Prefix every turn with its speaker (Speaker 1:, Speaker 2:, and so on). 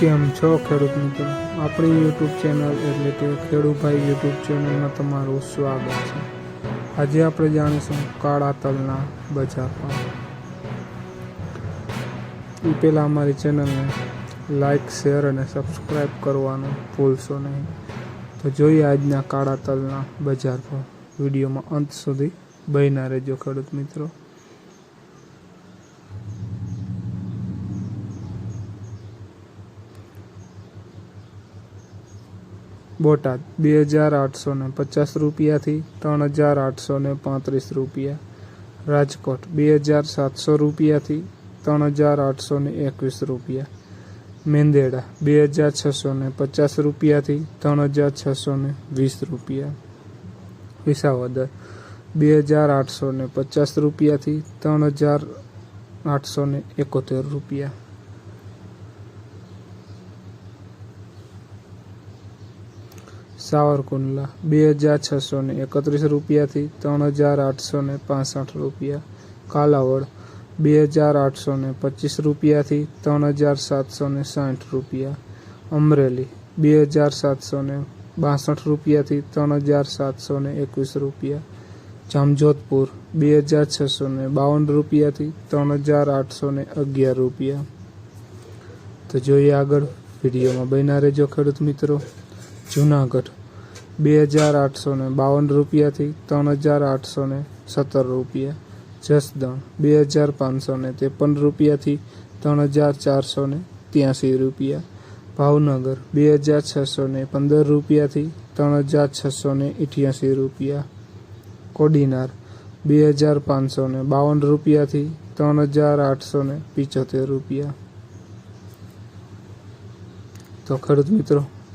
Speaker 1: કેમ છો ખેડૂત મિત્રો આપણી યુટ્યુબ ચેનલ એટલે કે ખેડૂભાઈ યુટ્યુબ ચેનલમાં તમારું સ્વાગત છે. આજે આપણે જાણીશું કાળા તલના બજાર પણ એ પહેલાં અમારી ચેનલને લાઈક શેર અને સબસ્ક્રાઈબ કરવાનું ભૂલશો નહીં. તો જોઈએ આજના કાળા તલના બજાર પર વિડીયોમાં અંત સુધી બન્યા રહેજો ખેડૂત મિત્રો. બોટાદ, બે હજાર આઠસો ને પચાસ રૂપિયાથી ત્રણ હજાર આઠસો ને પાંત્રીસ રૂપિયા. રાજકોટ, બે હજાર સાતસો રૂપિયાથી ત્રણ હજાર આઠસો ને એકવીસ રૂપિયા. મેંદેડા, બે હજાર છસો ને પચાસ રૂપિયાથી ત્રણ હજાર છસો ને વીસ રૂપિયા. વિસાવદર, બે હજાર આઠસો ને પચાસ રૂપિયાથી ત્રણ હજાર આઠસો ને એકોતેર રૂપિયા. સાવરકુંડલા, બે હજાર છસો ને એકત્રીસ રૂપિયાથી ત્રણ હજાર આઠસો ને પાસઠ રૂપિયા. કાલાવડ, બે હજાર આઠસો ને પચીસ રૂપિયાથી ત્રણ હજાર સાતસો ને સાઠ રૂપિયા. અમરેલી, બે હજાર સાતસો ને બાસઠ રૂપિયાથી ત્રણ હજાર સાતસો ને એકવીસ રૂપિયા. જામજોધપુર, બે હજાર છસો ને બાવન રૂપિયાથી ત્રણ હજાર આઠસો ને અગિયાર રૂપિયા. તો જોઈએ આગળ વિડીયોમાં. બન્યા રહેજો ખેડૂત મિત્રો. જુનાગઢ, બે હજાર આઠસો ને બાવન રૂપિયાથી ત્રણ હજાર આઠસો ને સત્તર રૂપિયા. જસદણ, બે હજાર પાંચસો ને ત્રેપન રૂપિયાથી ત્રણ હજાર ચારસો ને ત્યાંસી રૂપિયા. ભાવનગર, બે હજાર છસો ને પંદર રૂપિયાથી ત્રણ હજાર છસો ને અઠ્યાસી રૂપિયા. કોડીનાર, બે હજાર પાંચસો ને બાવન રૂપિયાથી ત્રણ હજાર આઠસો ને પિચોતેર રૂપિયા. તો ખેડૂત મિત્રો